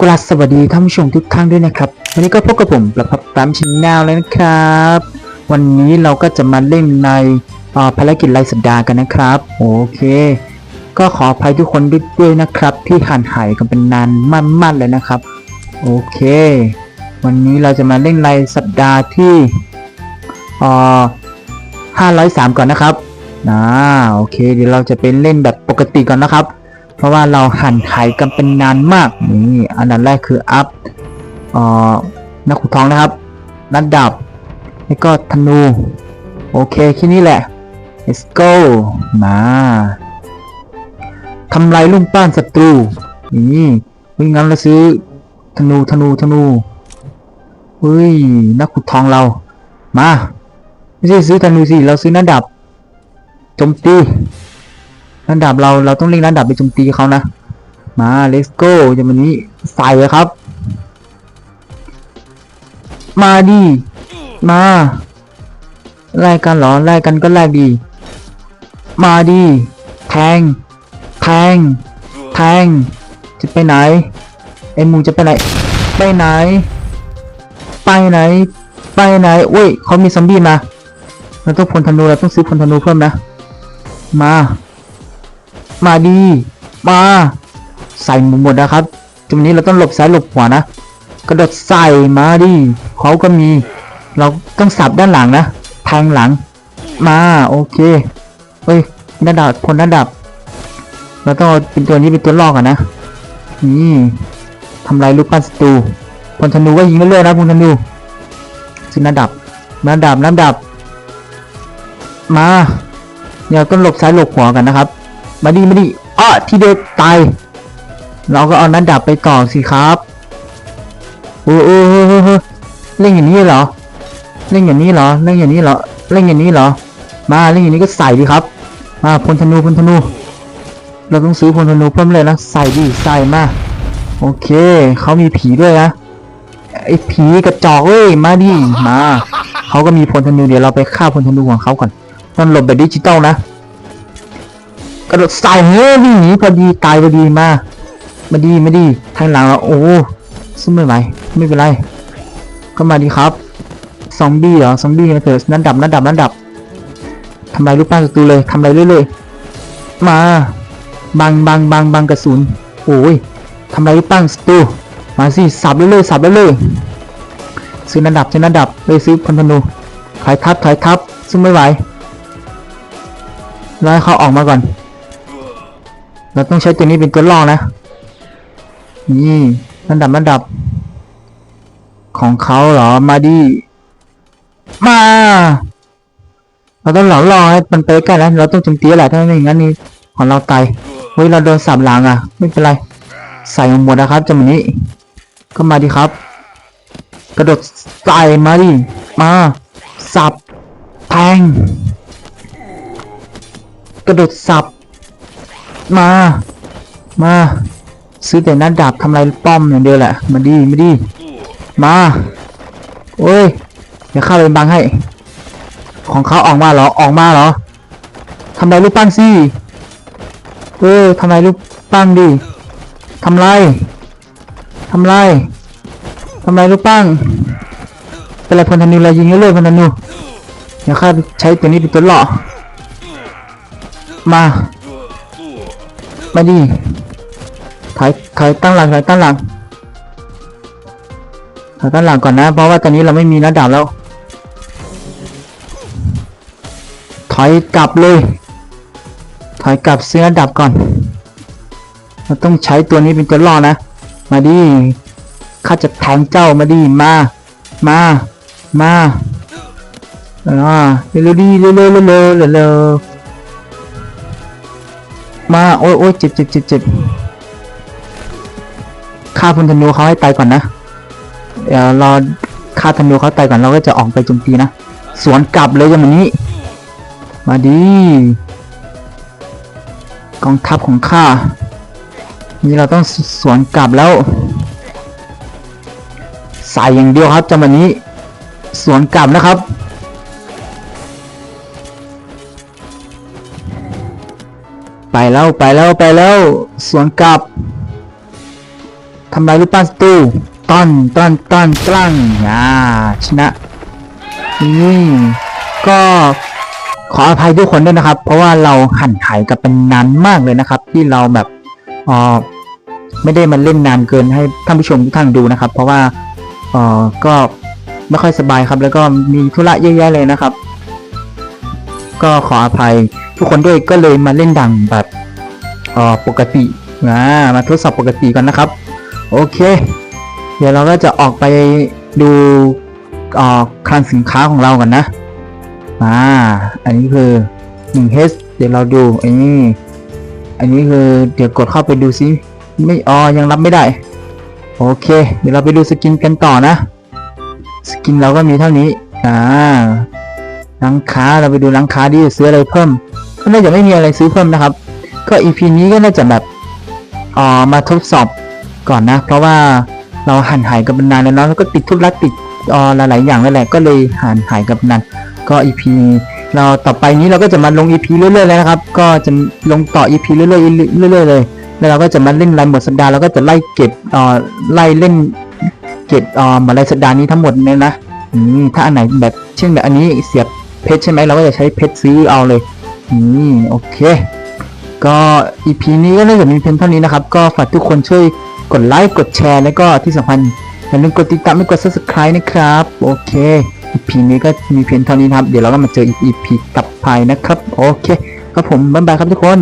กราบสวัสดีท่านผู้ชมทุกท่านด้วยนะครับ วันนี้ก็พบกับผมประพับตามชินแนลแล้วนะครับ วันนี้เราก็จะมาเล่นในภารกิจรายสัปดาห์กันนะครับ โอเค ก็ขออภัยทุกคนด้วยวยนะครับ ที่ห่างหายกันเป็นนานมากๆเลยนะครับ โอเค วันนี้เราจะมาเล่นรายสัปดาห์ที่เอ่อ503ก่อนนะครับอ่าโอเค เดี๋ยวเราจะเป็นเล่นแบบปกติก่อนนะครับ เพราะว่าเราหันหายกันเป็นนานมากนี่อันดับแรกคืออัพเอ่อนักขุดทองนะครับนัดดับแล้วก็ธนู โอเคแค่นี้แหละ let's go มาทำลายลุ่มป้านศัตรูนี่เฮ้ยงั้นเราซื้อธนูธนูธนูเฮ้ยนักขุดทองเรา มา ไม่ใช่ซื้อธนูสิ เราซื้อนัดดับโจมตี นัดดับเราเราต้องเล่งนัดดับไปโจมตีเขานะมา let's go อย่างวันนี้ใส่เลยครับ มาดิมาไล่กันเหรอไล่กันก็ไล่ดี มาดิแทงแทงแทงจะไปไหนไอ้มูจะไปไหน ไปไหน ไปไหน ไปไหนเว้ยเขามีซอมบี้มาเราต้องพลธนูเราต้องซื้อพลธนูเพิ่มนะ มา มาดี มา ใส่หมดหมดนะครับตรงนี้เราต้องหลบซ้ายหลบขวานะ กระโดดใส่มาดิเขาก็มี เราต้องสับด้านหลังนะแทงหลัง มาโอเคเฮ้ยระดับพลระดับ เราต้องเอาเป็นตัวนี้เป็นตัวลอกอะนะ นี่ทำลายลูกปั้นศัตรูพลธนูก็ยิงเรื่อยๆนะพลธนูซึ่งระดับระดับระดับ มาเดี๋ยวต้องหลบซ้ายหลบขวากันนะครับ มาดีมาดีอ้อที่เด็ดตาย เราก็เอานัดดับไปก่อนสิครับโอ้โอ้โอ้โอ้โอ้เล่นอย่างนี้เหรอ เล่นอย่างนี้เหรอ เล่นอย่างนี้เหรอ เล่นอย่างนี้เหรอ มาเล่นอย่างนี้ก็ใส่ดิครับ มาพลธนูพลธนู เราต้องซื้อพลธนูเพิ่มเลยนะ ใส่ดิใส่มา โอเค เขามีผีด้วยนะ ไอ้ผีกระจอกเว้ย มาดิ มา เขาก็มีพลธนูเดี๋ยวเราไปฆ่าพลธนูของเขาก่อนต้องหลบแบบดิจิตอลนะ กระโดดใส่เฮ้ยวิ่งหนีพอดีตายพอดีมามาดีมาดีทางหลังโอ้ซึ่งไม่ไหวไม่เป็นไรก็มาดีครับซอมบี้เหรอซอมบี้มาเถอะนั่นดับนั่นดับนั่นดับทำลายรูปปั้นศัตรูเลยทำลายเรื่อยๆมาบังบังบังบังกระสุนโอ้ยทำลายรูปปั้นศัตรูมาสิสับเรื่อยๆสับเรื่อยๆซื้อนั่นดับซื้อนั่นดับเลยซื้อพันธนูถอยทับถอยทับซึ่งไม่ไหวรอให้เขาออกมาก่อน เราต้องใช้ตัวนี้เป็นตัวล่อนะ นี่ระดับระดับ ของเขาเหรอ มาดิมา เราต้องหลอกล่อให้มันไปใกล้แล้วเราต้องจมตีแหละถ้าไม่อย่างนั้นนี่ของเราตายเฮ้ยเราโดนสับหลังอะ ไม่เป็นไร ใส่หมดนะครับจังหวะนี้ ก็มาดิครับ กระโดดใส่มาดิ มา สับ แทง กระโดดสับ มา มา ซื้อแต่น้าดาบทำลายป้อมอย่างเดียวแหละ มาดีมาดี มาโอ้ยเดี๋ยวเข้าไปบังให้ ของเขาออกมาเหรอ ออกมาเหรอทำลายรูปปั้นสิ เออทำลายรูปปั้นดิทำลายทำลายทำลายรูปปั้นเป็นไรพลธนูเรยิงเรื่อยๆพลธนูเดี๋ยวข้าใช้ตัวนี้เป็นตัวหล่อมา มาดิถอยถอยตั้งหลังถอยตั้งหลังถอยตั้งหลังก่อนนะ เพราะว่าตอนนี้เราไม่มีระดับแล้ว ถอยกลับเลย ถอยกลับซื้อระดับก่อน เราต้องใช้ตัวนี้เป็นตัวล่อนะ มาดิข้าจะแทงเจ้ามาดิมา มา มาอ่าเร็วดิเร็วเร็วเร็วเร็ว มา โอ้ยโอ้ยเจ็บเจ็บเจ็บเจ็บฆ่าพลธนูเขาให้ตายก่อนนะ เดี๋ยวรอฆ่าธนูเขาตายก่อนเราก็จะออกไปโจมตีนะ สวนกลับเลยอย่างนี้ มาดีกองทัพของข้า นี่เราต้องสวนกลับแล้วใส่อย่างเดียวครับจังหวะนี้ สวนกลับนะครับ ไปแล้วไปแล้วไปแล้ว สวนกลับทำลายรูปปั้นศัตรูต้อนต้อนต้อนกลั้งอ่าชนะนี่ก็ขออภัยทุกคนด้วยนะครับ เพราะว่าเราหันหายกันเป็นนานมากเลยนะครับ ที่เราแบบออไม่ได้มาเล่นนานเกินให้ท่านผู้ชมทุกท่านดูนะครับ เพราะว่าเออก็ไม่ค่อยสบายครับ แล้วก็มีธุระเยอะแยะเลยนะครับ ก็ขออภัย ทุกคนด้วยก็เลยมาเล่นดังแบบเออปกตินะมาทดสอบปกติกันนะครับ โอเค เดี๋ยวเราก็จะออกไปดูอ่อคลังสินค้าของเรากันนะอ่าอันนี้คือ 1 h เดี๋ยวเราดูอันนี้อันนี้คือเดี๋ยวกดเข้าไปดูซิไม่อ๋อยังรับไม่ได้ โอเค เดี๋ยวเราไปดูสกินกันต่อนะ สกินเราก็มีเท่านี้อ่าร้านค้าเราไปดูร้านค้าดิซื้ออะไรเพิ่ม ก็น่าจะไม่มีอะไรซื้อเพิ่มนะครับ ก็ EP นี้ก็น่าจะแบบอ่อมาทดสอบก่อนนะ เพราะว่าเราห่างหายกันเป็นนานแล้วเนาะแล้วก็ติดธุระติดอ่อหลายๆอย่างนั่นแหละก็เลยห่างหายกันเป็นนานก็ EP เราต่อไปนี้เราก็จะมาลง EP เรื่อยๆเลยนะครับ ก็จะลงต่อ EP เรื่อยๆเรื่อยๆเลย แล้วเราก็จะมาเล่นรายหมดสัปดาห์แล้วก็จะไล่เก็บอ่อไล่เล่นเก็บอ่อมารายสัปดาห์นี้ทั้งหมดเนี่ยนะอืมถ้าอันไหนแบบเช่นแบบอันนี้เสียบเพชรใช่ไหมเราก็จะใช้เพชรซื้อเอาเลย นี่โอเค ก็อีพีนี้ก็น่าจะมีเพียงเท่านี้นะครับ ก็ฝากทุกคนช่วยกดไลค์กดแชร์แล้วก็ที่สำคัญอย่าลืมกดติดตามและกด subscribe นะครับ โอเคอีพีนี้ก็มีเพียงเท่านี้นะครับ เดี๋ยวเราก็มาเจออีก EP ต่อไปนะครับ โอเค ครับผมบ๊ายบายครับทุกคน